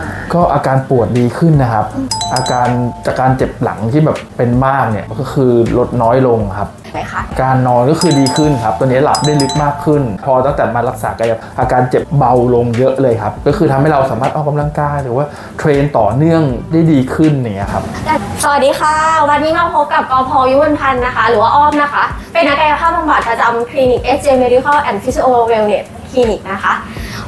มาก็อาการปวดดีขึ้นนะครับ อาการจากการเจ็บหลังที่แบบเป็นมากเนี่ยก็คือลดน้อยลงครับ ไหมคะการนอนก็คือดีขึ้นครับตัวนี้หลับได้ลึกมากขึ้น พอตั้งแต่มารักษากายภาพอาการเจ็บเบาลงเยอะเลยครับ ก็คือทำให้เราสามารถออกกำลังกายหรือว่าเทรนต่อเนื่องได้ดีขึ้นอย่างเงี้ยครับ สวัสดีค่ะ วันนี้มาพบกับกพยุวรพันธ์นะคะ หรือว่าอ้อมนะคะ เป็นนักกายภาพบำบัดประจำคลินิก SJ Medical and Physio Wellness Clinic นะคะ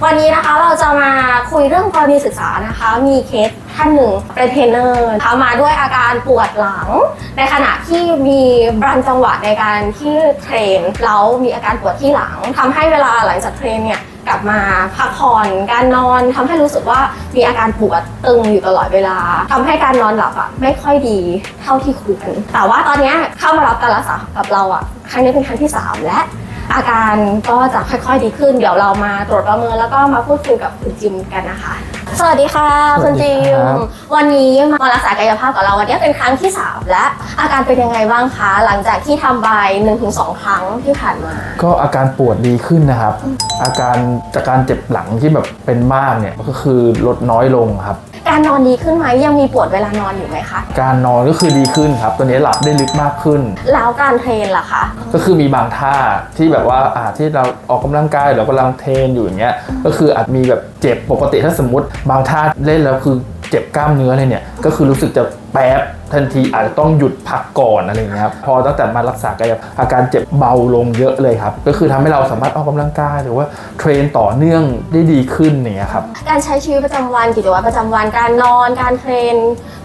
วันนี้นะคะเราจะมาคุยเรื่องกรณีศึกษานะคะ มีเคสท่านหนึ่งเป็นเทรนเนอร์นะคะมาด้วยอาการปวดหลัง ในขณะที่มีบางจังหวะในการที่เทรนแล้วมีอาการปวดที่หลังทำให้เวลาหลังจากเทรนเนี่ยกลับมาพักผ่อนการนอนทำให้รู้สึกว่ามีอาการปวดตึงอยู่ตลอดเวลาทำให้การนอนหลับอะไม่ค่อยดีเท่าที่ควรแต่ว่าตอนนี้เข้ามารับการรักษากับเราอะครั้งนี้เป็นครั้งที่ 3 และ อาการก็จะค่อยๆดีขึ้น เดี๋ยวเรามาตรวจประเมินแล้วก็มาพูดคุยกับคุณจิมกันนะคะ สวัสดีค่ะสวัคุสณดีจิครัมบวันนี้มารักษากายภาพกับเราวันนี้เป็นครั้งที่3และอาการเป็นยังไงบ้างคะหลังจากที่ทำใบหนึ่งถึงสองครั้งที่ผ่านมา ก็อาการปวดดีขึ้นนะครับ อาการจากการเจ็บหลังที่แบบเป็นมากเนี่ยก็คือลดน้อยลงครับ การนอนดีขึ้นไหมยังมีปวดเวลานอนอยู่ไหมคะ การนอนก็คือดีขึ้นครับ ตัวนี้หลับได้ลึกมากขึ้น แล้วการเทรนล่ะคะ ก็คือมีบางท่าที่แบบว่าอ่าที่เราออกกำลังกายเรากำลังเทรนอยู่อย่างเงี้ย ก็คืออาจมีแบบเจ็บปกติถ้าสมมติ บางท่าเล่นแล้วคือเจ็บกล้ามเนื้อเลยเนี่ย ก็คือรู้สึกจะแป๊บทันทีอาจจะต้องหยุดพักก่อนอะไรอย่างเงี้ยครับพอตั้งแต่มารักษากายภาพอาการเจ็บเบาลงเยอะเลยครับ ก็คือทำให้เราสามารถออกกำลังกายหรือว่าเทรนต่อเนื่องได้ดีขึ้นอย่างเงี้ยครับการใช้ชีวิตประจำวันกิจวัตรประจำวันการนอนการเทรน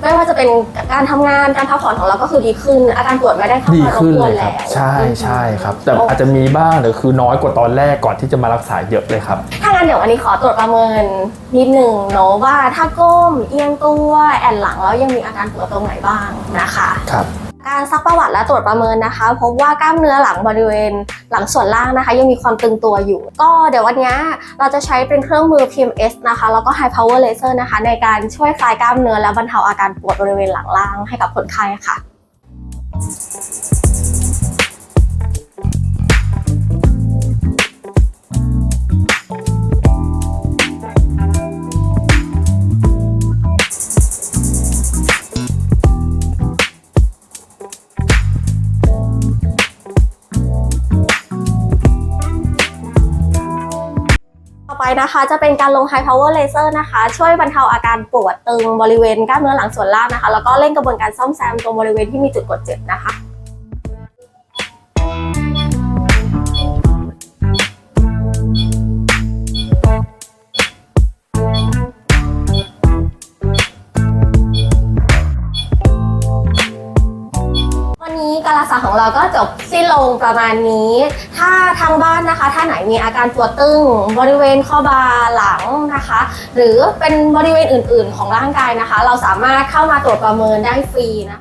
ไม่ว่าจะเป็นการทำงานการพักผ่อนของเราก็คือดีขึ้น อาการปวดไม่ได้เข้าดีมารบขึ้นกวเลนยคแล้รับวใช่ใช่ครับ แต่อาจจะมีบ้างแต่คือน้อยกว่าตอนแรกก่อนที่จะมารักษาเยอะเลยครับถ้างั้นเดี๋ยววันนี้ขอตรวจประเมินนิดหนึ่งเนาะว่าถ้าก้มเอียงตัวแอนหลังแล้วยังมีอาการปวดตรงไหนบ้างนะคะครับการซักประวัติและตรวจประเมินนะคะ พบว่ากล้ามเนื้อหลังบริเวณหลังส่วนล่างนะคะ ยังมีความตึงตัวอยู่ ก็เดี๋ยววันนี้เราจะใช้เป็นเครื่องมือ PMS นะคะแล้วก็ High Power Laser นะคะ ในการช่วยคลายกล้ามเนื้อและบรรเทาอาการปวดบริเวณหลังล่างให้กับคนไข้ค่ะ นะคะ จะเป็นการลง High Power Laser นะคะ ช่วยบรรเทาอาการปวดตึงบริเวณกล้ามเนื้อหลังส่วนล่างนะคะ แล้วก็เร่งกระบวนการซ่อมแซมตรงบริเวณที่มีจุดกดเจ็บนะคะ การรักษาของเราก็จบสิ้นลงประมาณนี้ ถ้าทางบ้านนะคะ ถ้าไหนมีอาการปวดตึงบริเวณข้อบ่าหลังนะคะ หรือเป็นบริเวณอื่น ๆ ของร่างกายนะคะ เราสามารถเข้ามาตรวจประเมินได้ฟรีนะ